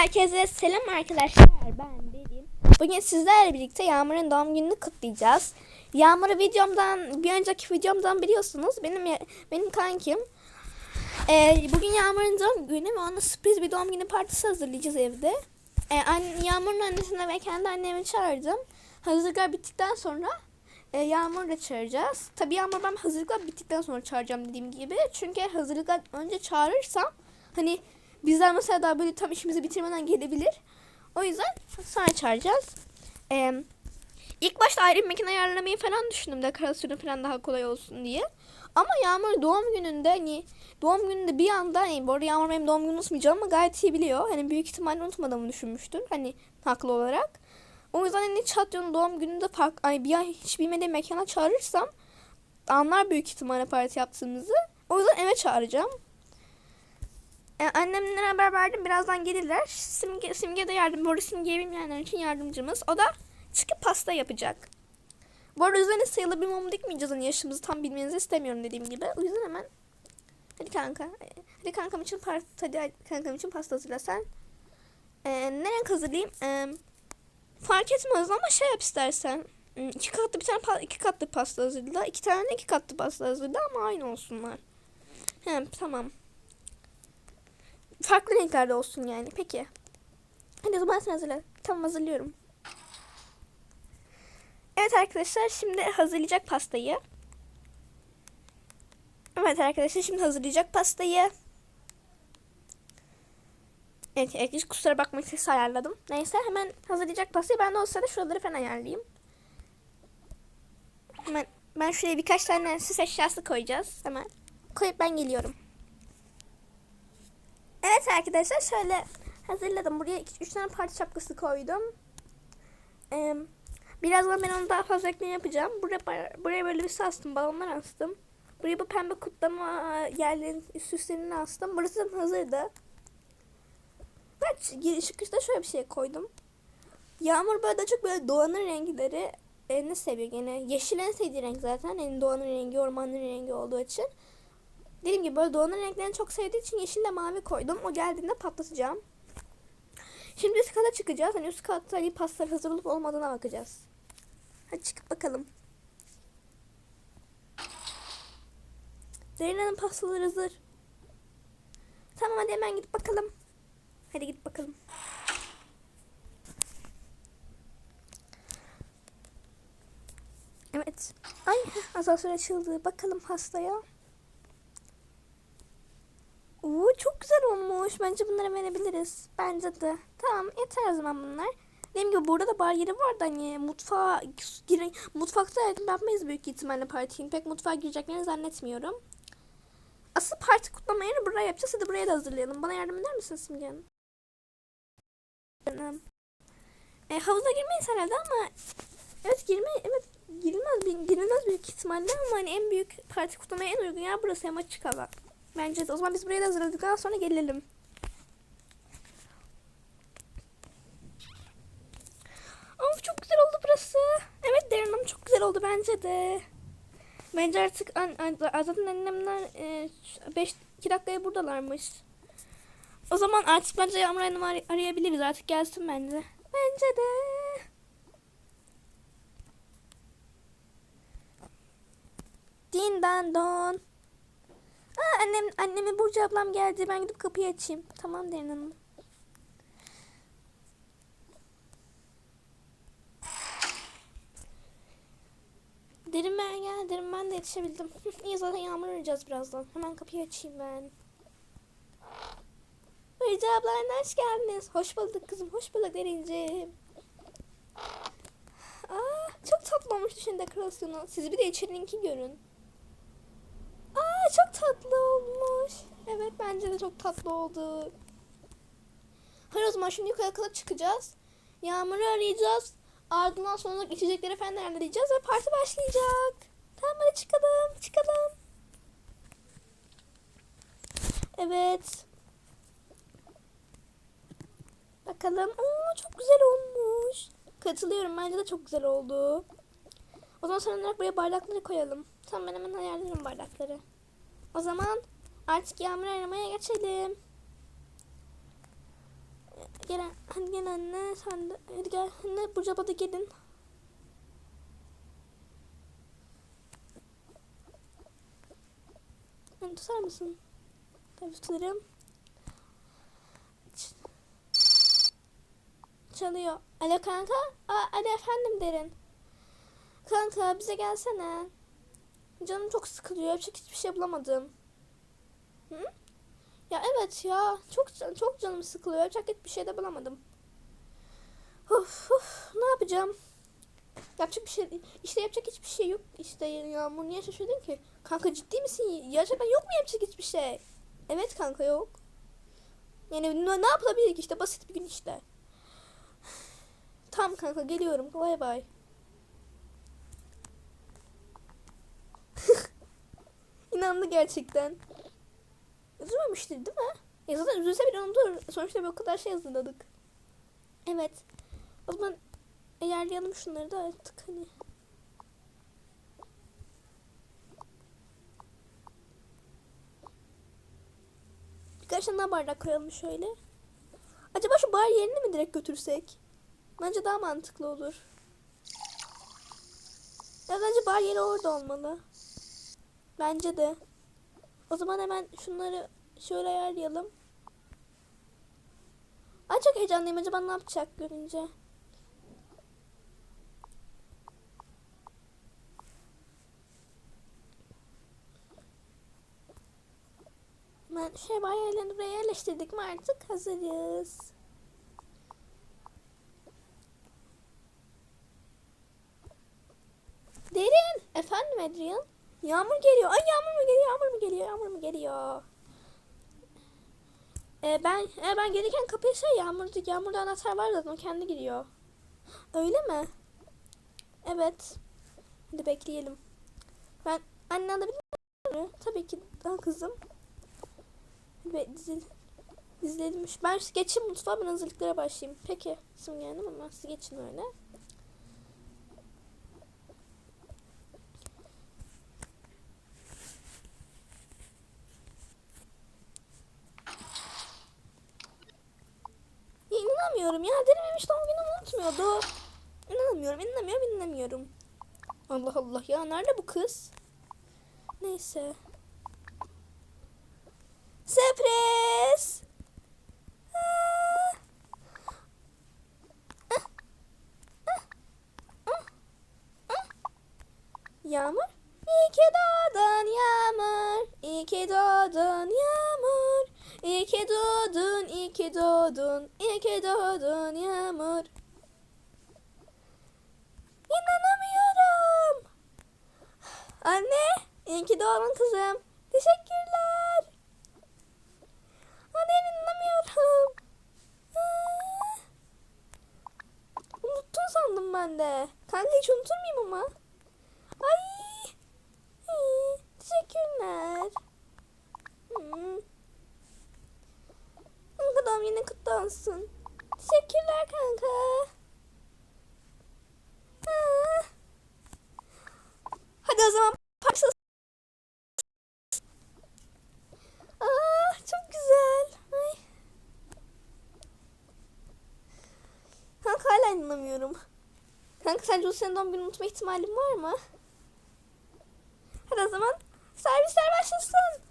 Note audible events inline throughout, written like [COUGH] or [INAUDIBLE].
Herkese selam arkadaşlar. Ben Derin. Bugün sizlerle birlikte Yağmur'un doğum gününü kutlayacağız. Yağmur'u videomdan, bir önceki videomdan biliyorsunuz. Benim benim kankim. Ee, bugün Yağmur'un doğum günü ve ona sürpriz bir doğum günü partisi hazırlayacağız evde. Ee, anne, Yağmur'un annesine ve kendi annemi çağırdım. Hazırlıklar bittikten sonra e, Yağmur'u da çağıracağız. Tabii Yağmur ben hazırlıklar bittikten sonra çağıracağım dediğim gibi. Çünkü hazırlıklar önce çağırırsam hani bizler mesela daha böyle tam işimizi bitirmeden gelebilir. O yüzden sonra çağıracağız. Ee, ilk başta bir mekan ayarlamayı falan düşündüm dekorasyonu falan daha kolay olsun diye. Ama Yağmur doğum gününde hani doğum gününde bir anda hani bu arada Yağmur benim doğum günümü unutmayacağım ama gayet iyi biliyor. Hani büyük ihtimalle unutmadığımı düşünmüştür. Hani haklı olarak. O yüzden hani Çatya'nın doğum gününde fark, ay bir ay hiç bilmediğim mekana çağırırsam anlar büyük ihtimalle parti yaptığımızı. O yüzden eve çağıracağım. E, annemlere haber verdim. Birazdan gelirler. Simge, Simge de yardım. Bu arada Simge'yi bilmeyenler için yardımcımız. O da çıkıp pasta yapacak. Bu arada üzerine sayılı bir mum dikmeyeceğiz. Hani yaşımızı tam bilmenizi istemiyorum dediğim gibi. O yüzden hemen hadi kanka. e, Hadi kankam için pasta, hadi kankam için pasta hazırla sen. E, ne hazırlayayım? E, fark etmez ama şey yap istersen. Hmm, İki katlı bir tane iki katlı pasta hazırla. İki tane iki katlı pasta hazırla ama aynı olsunlar. He, tamam. Farklı renklerde olsun yani. Peki. Hadi o zaman sen hazırla. Tamam hazırlıyorum. Evet arkadaşlar şimdi hazırlayacak pastayı. Evet arkadaşlar şimdi hazırlayacak pastayı. Evet, hiç kusura bakmayın sesi ayarladım. Neyse hemen hazırlayacak pastayı ben de o sırada şuraları falan ayarlayayım. Hemen ben şuraya birkaç tane süs eşyası koyacağız. Hemen koyup ben geliyorum. Evet arkadaşlar şöyle hazırladım. Buraya 3 tane parti şapkası koydum. Ee, birazdan ben onu daha fazla ekleme yapacağım. Buraya, buraya böyle bir şey astım. Balonlar astım. Buraya bu pembe kutlama yerlerin süslerini astım. Burası da hazırdı. Ben giriş çıkışta şöyle bir şey koydum. Yağmur böyle daha çok böyle doğanın renkleri e, ne seviyor gene. Yeşil en sevdiği renk zaten. Yani doğanın rengi, ormanın rengi olduğu için. Dediğim gibi böyle doğanın renklerini çok sevdiği için yeşille mavi koydum. O geldiğinde patlatacağım. Şimdi üst kata çıkacağız. Hani üst katta hani pastalar hazır olup olmadığına bakacağız. Hadi çıkıp bakalım. Zerina'nın pastaları hazır. Tamam hadi hemen gidip bakalım. Hadi gidip bakalım. Evet. Ay asansör açıldı. Bakalım hastaya. Oo, çok güzel olmuş. Bence bunları verebiliriz. Bence de. Tamam yeter o zaman bunlar. Dediğim gibi burada da bar yeri vardı hani mutfağa girin, mutfakta yapmayız büyük ihtimalle partiyi. Pek mutfağa gireceklerini zannetmiyorum. Asıl parti kutlama yeri buraya yapacağız. Hadi buraya da hazırlayalım. Bana yardım eder misin Simge Hanım? E, havuza girmeyiz herhalde ama evet girme evet girilmez girilmez büyük ihtimalle ama hani en büyük parti kutlamaya en uygun yer burası açık hava. Bence de. O zaman biz burayı da hazırladıktan sonra gelelim. Of çok güzel oldu burası. Evet Derin Hanım çok güzel oldu bence de. Bence artık an, an, zaten annemler 5 2 dakikaya buradalarmış. O zaman artık bence Yağmur Hanım'ı ar- arayabiliriz. Artık gelsin bence. Bence de. Din dan don. Annem, anneme Burcu ablam geldi. Ben gidip kapıyı açayım. Tamam Derin Hanım. Derin ben gel. Derin ben de yetişebildim. [LAUGHS] İyi zaten yağmur arayacağız birazdan. Hemen kapıyı açayım ben. Burcu abla hoş geldiniz. Hoş bulduk kızım. Hoş bulduk Derinciğim. Aa, çok tatlı olmuş düşün dekorasyonu. Siz bir de içerininki görün. Çok tatlı olmuş. Evet bence de çok tatlı oldu. Hayır o zaman şimdi yukarı kadar çıkacağız. Yağmur'u arayacağız. Ardından sonra içecekleri falan ayarlayacağız ve parti başlayacak. Tamam hadi çıkalım. Çıkalım. Evet. Bakalım. Oo, çok güzel olmuş. Katılıyorum. Bence de çok güzel oldu. O zaman son olarak buraya bardakları koyalım. Tamam ben hemen ayarlarım bardakları. O zaman artık yağmur aramaya geçelim. gel, hadi gel anne sen de hadi gel anne Burcu abla da gelin. Beni tutar mısın? Tabii tutarım. Çalıyor. Alo kanka? Aa, alo efendim derin. Kanka bize gelsene. Canım çok sıkılıyor. Yapacak hiçbir şey bulamadım. Hı? Ya evet ya. Çok can- çok canım sıkılıyor. Yapacak hiçbir şey de bulamadım. Of of. Ne yapacağım? Yapacak bir şey işte yapacak hiçbir şey yok. İşte Yağmur niye şaşırdın ki? Kanka ciddi misin? Gerçekten yok mu yapacak hiçbir şey? Evet kanka yok. Yani ne, ne yapılabilir ki işte basit bir gün işte. Tamam kanka geliyorum. Bay bay. İnandı gerçekten. Üzülmemiştir değil mi? Ya zaten üzülse bile unutur. Sonuçta o kadar şey hazırladık. Evet. O zaman ayarlayalım şunları da artık hani. Birkaç tane bardak koyalım şöyle. Acaba şu bar yerini mi direkt götürsek? Bence daha mantıklı olur. Ya bence bar yeri orada olmalı. Bence de. O zaman hemen şunları şöyle ayarlayalım. Ay çok heyecanlıyım. Acaba ne yapacak görünce? Ben bar yerlerini buraya yerleştirdik mi artık hazırız. Derin. Efendim Adrian? Yağmur geliyor. Ay yağmur mu geliyor? Yağmur mu geliyor? Yağmur mu geliyor? Ee, ben e, ben gelirken kapıya şey yağmurdu. Yağmurda anahtar var zaten o kendi giriyor. Öyle mi? Evet. Hadi bekleyelim. Ben anne alabilir miyim? Tabii ki daha kızım. Ve dizi, dizilemiş. Ben geçeyim mutfağa ben hazırlıklara başlayayım. Peki. İsim geldim ama siz geçin öyle. Ya inanamıyorum ya. Denememiş doğum günümü unutmuyordu. İnanamıyorum, inanamıyorum, inanamıyorum. Allah Allah ya. Nerede bu kız? Neyse. İyi ki kızım. Teşekkürler. Anne inanamıyorum. Unuttun sandım ben de. Kanka hiç unutur muyum ama? Ay. İyi, Teşekkürler. Hmm. Kanka doğum günün kutlu olsun. Teşekkürler kanka. Aa. Hadi o zaman parça Aa, çok güzel. Ay. İnanamıyorum. Kanka sence o senin doğum gününü unutma ihtimalin var mı? Hadi o zaman servisler başlasın.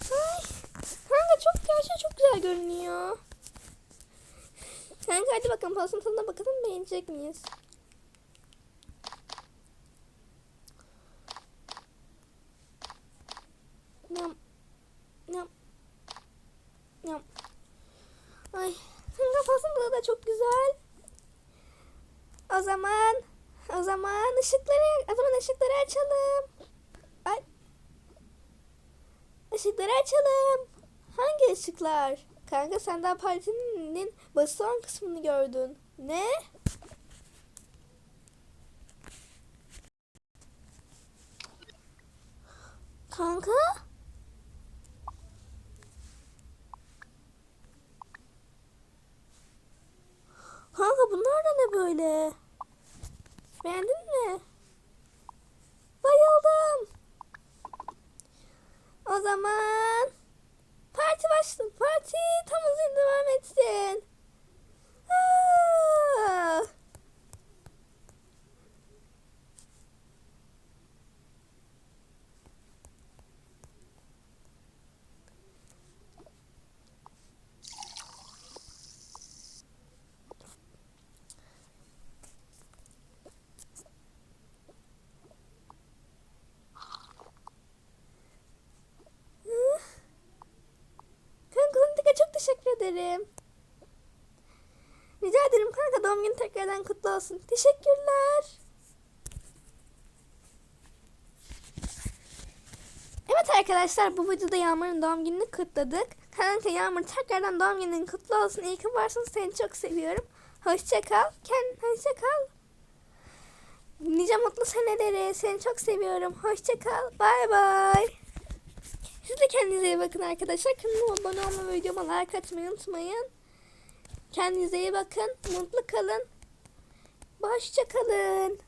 Ay. Kanka çok gerçekten çok güzel görünüyor. Kanka hadi bakalım pastanın tadına bakalım beğenecek miyiz? Yam. Yam. Yam. Ay. Kanka pastanın tadı da çok güzel. O zaman o zaman ışıkları o zaman ışıkları açalım. Ay. Işıkları açalım. Hangi ışıklar? Kanka sen daha partinin basılan kısmını gördün. Ne? Kanka? Kanka bunlar da ne böyle? Beğendin mi? Bayıldım. O zaman parti başladı. Parti tam hızıyla devam etsin. Aa! Hı? Kanka Huntika çok teşekkür ederim. Rica ederim kanka doğum günün tekrardan kutlu olsun. Teşekkürler. Evet arkadaşlar bu videoda Yağmur'un doğum gününü kutladık. Kanka Yağmur tekrardan doğum günün kutlu olsun. İyi ki varsın. Seni çok seviyorum. Hoşça kal. Kendin hoşça kal. Nice mutlu seneleri. Seni çok seviyorum. Hoşça kal. Bay bay. Siz de kendinize iyi bakın arkadaşlar. Kanalıma abone olmayı ve videoma like atmayı unutmayın. Kendinize iyi bakın. Mutlu kalın. Hoşça kalın.